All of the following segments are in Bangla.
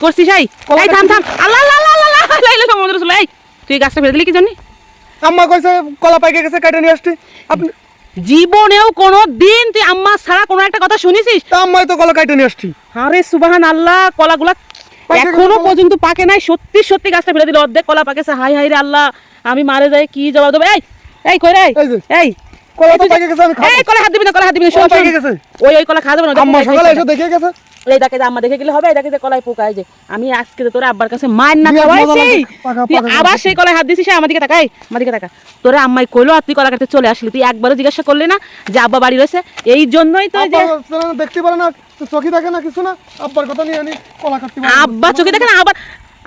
করছিস এই এই থাম থাম আল্লাহ আল্লাহ আল্লাহ আল্লাহ আল্লাহ মোহাম্মদ রাসূল এই তুই গাছটা ফেলে দিলি কি জানি আম্মা কইছে কলা পাইকে গেছে কেটে নিয়ে আসছি আপনি জীবনেও কোনো দিন তুই আম্মা ছাড়া কোনো একটা কথা শুনেছিস আম্মাই তো কলা কেটে নিয়ে আসছি আরে সুবাহান আল্লাহ কলাগুলা এখনও পর্যন্ত পাকে নাই সত্যি সত্যি গাছটা ফেলে দিল অর্ধেক কলা পাকেছে হাই হাই রে আল্লাহ আমি মারে যাই কি জবাব দেবো এই এই কই রে। এই কলা এই তো পাকে গেছে আমি খাব। এই কলা হাত দিবি না কলা হাত দিবি না শোন পাকে গেছে। ওই ওই কলা খাওয়া যাবে না আম্মা সকালে এসে দেখে গেছে? এই দেখে যে আম্মা দেখে গেলে হবে এই দেখে যে কলায় পোকায় যে। আমি আজকে তো আব্বার কাছে মার না খাওয়াইছি। তুই আবার সেই কলায় হাত দিছিস আমার দিকে তাকাই আমার দিকে তাকা তোরা আম্মাই কইলো আর তুই কলা কাটতে চলে আসলি তুই একবারও জিজ্ঞাসা করলি না যে আব্বা বাড়ি রয়েছে। এই জন্যই তো দেখতে পারে না চোখে দেখে না কিছু না আব্বার কথা নিয়ে আনি কলা কাটতে আব্বা চোখে দেখে না আবার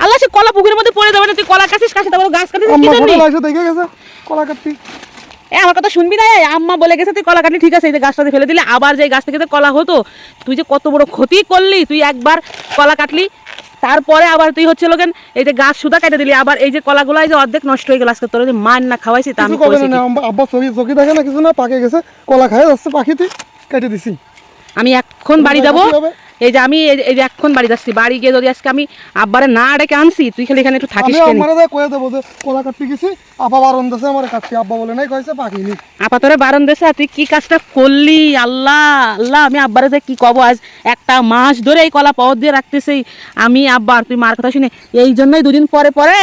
আল্লাহ সে কলা পুকুরের মধ্যে পড়ে যাবে না তুই কলা কাছিস কাছে তারপর গাছ কাটিস কি জন্য? দেখে গেছে কলা কাটতে। এ আমার কথা শুনবি না? আম্মা বলে গেছে তুই কলা কাটলি ঠিক আছে এই যে গাছটাতে ফেলে দিলে। আবার যে গাছ থেকে যে কলা হতো তুই যে কত বড় ক্ষতি করলি তুই একবার কলা কাটলি তারপরে আবার তুই হচ্ছে লোকেন এই যে গাছ সুদা কেটে দিলি আবার এই যে কলাগুলো এই যে অর্ধেক নষ্ট হয়ে গেল আজকে তোর যে মান না খাওয়াইছি তা আমি কিছু কইছি না আব্বা চোখে চোখে দেখে না কিছু না পাকে গেছে কলা খায় যাচ্ছে পাখিতে কেটে দিছি। আমি এখন বাড়ি যাব এই যে আমি এই- যে এখন বাড়ি যাচ্ছি বাড়ি গিয়ে যদি আজকে আমি আব্বারে না ডেকে আনছি তুই খালি এখানে একটু থাকিস কেন? আমারে দেয় কয়ে দেবো যে কলা কাটতে গেছি আপা বারণ দিছে আমার কাটতে আব্বা বলে নাই কয়েছে পাকিনি আপাতরে বারণ দেশে তুই কি কাজটা করলি? আল্লাহ আল্লাহ আমি আব্বারে যে কি কব আজ? একটা মাস ধরে এই কলা পাওয়ার দিয়ে রাখতেছি। আমি আব্বা তুই মার কথা শুনে এই জন্যই দুদিন পরে পরে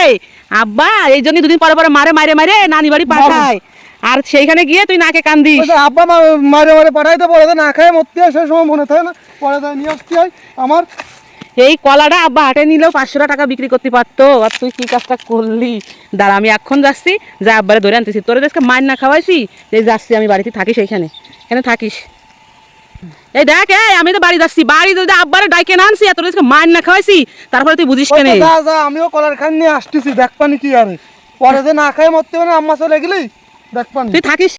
আব্বা এই জন্যই দুদিন পরে পরে মারে মারে মারে নানি বাড়ি পাঠায়। আর সেইখানে গিয়ে তুই নাকে কান্দিস ওই যে আব্বা মারে মারে পাঠাইতে পরে তো না খায় মরতে হয় সেই সময় মনে থাকে না। পরে নিয়ে আসতে হয় আমার। এই কলাটা আব্বা হাটে নিলেও পাঁচশো টাকা বিক্রি করতে পারতো। আর তুই কি কাজটা করলি? দাঁড়া আমি এখন যাচ্ছি। যা আব্বারে ধরে আনতেছি। তোর দেশকে মার না খাওয়াইছি এই যাচ্ছি আমি বাড়িতে থাকিস এইখানে। এখানে থাকিস। এই দেখ এই আমি তো বাড়ি যাচ্ছি। বাড়ি যদি আব্বারে ডাইকে না আনছি তোর দেশকে মার না খাওয়াইছি তারপরে তুই বুঝিস কেনে? আমিও কলার খান নিয়ে আসতেছি দেখ পানি কি আরে। পরে যে না খায় মরতে হবে না আম্মা চলে গেলি? তুই থাকিস?